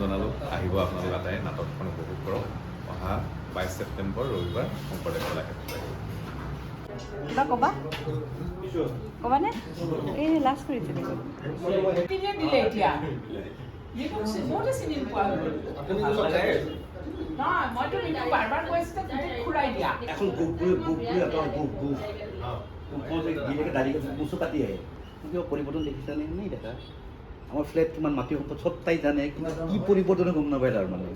জনালোঁ আহিব আপোনালোক আটাই নাটকখন উপভোগ কৰক। অহা বাইছ ছেপ্টেম্বৰ ৰবিবাৰ শংকৰদেৱ কলাক্ষেত্ৰত কিবা ক'বা? ক'বানে? এই লাজ কৰিছে এখন বুক বুক এটা বুক বুক বুক যে গিলেকে দাড়ি মুচু কাটি আহে। কিবা পৰিৱৰ্তন দেখিছানে নাই দেখা আমাৰ ফ্লেট কিমান মাটি সম্পদ চব তাই জানে কিন্তু কি পৰিৱৰ্তনে গম নাপায় তাৰ মানে।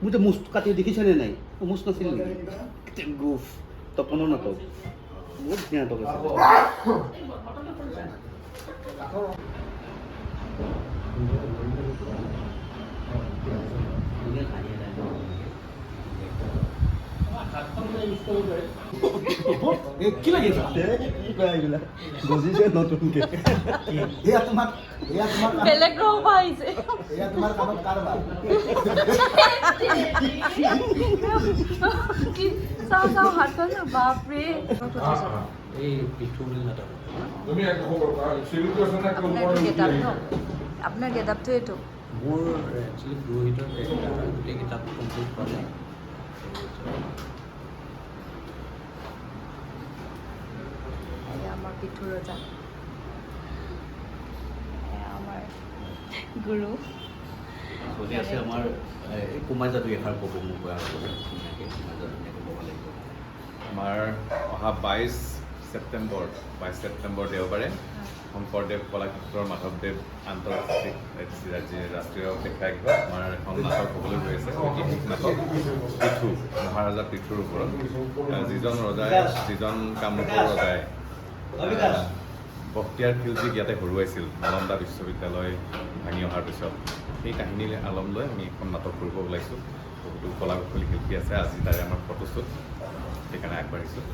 মোৰ যে মুচ কাটি দেখিছানে নাই অ, নাছিল নেকি? গুফ তপনৰ নাটক বহুত ধুনীয়া নাটক আছে। কি লাগিছে বুজিছে নতুনকে এয়া তোমাক এয়া তোমাৰ বেলেগ গ্ৰহ আহিছে এয়া তোমাৰ কামত কাৰবাৰ চাওঁ চাওঁ হাতখন বাপৰে এই পিঠু বুলি আপোনাৰ ন আপোনাৰ গেটআপটো এইটো? মোৰ একচুৱেলি পুৰোহিতৰ গোটেই কিতাপ কমপ্লিট কৰা নাই এয়া আমাৰ পিঠু এয়া আমাৰ গুৰু চলি আছে আমাৰ এই কুমাৰ যাদু এষাৰ ক'ব মোক ধুনীয়াকৈ কুমাৰ যাদু ধুনীয়াকৈ ক'ব লাগিব আমাৰ অহা বাইছ ছেপ্টেম্বৰ বাইছ ছেপ্টেম্বৰ দেওবাৰে শংকৰদেৱ কলাক্ষেত্ৰৰ মাধৱদেৱ আন্তৰ্জাতিক ৰাষ্ট্ৰীয় প্ৰেক্ষাগৃহত আমাৰ এখন নাটক হ'বলৈ গৈ আছে ঐতিহাসিক নাটক পৃথু মহাৰজা পৃথুৰ ওপৰত যিজন ৰজাই যিজন কামৰূপৰ ৰজাই বক্তিয়াৰ খিলজীক ইয়াতে হৰুৱাইছিল, নালন্দা বিশ্ববিদ্যালয় ভাঙি অহাৰ পিছত। সেই কাহিনী আলম লৈ আমি এখন নাটক কৰিব ওলাইছোঁ। বহুতো কলা কৌশলী শিল্পী আছে, আজি তাৰে আমাৰ ফটোশ্বুট। সেইকাৰণে আগবাঢ়িছোঁ।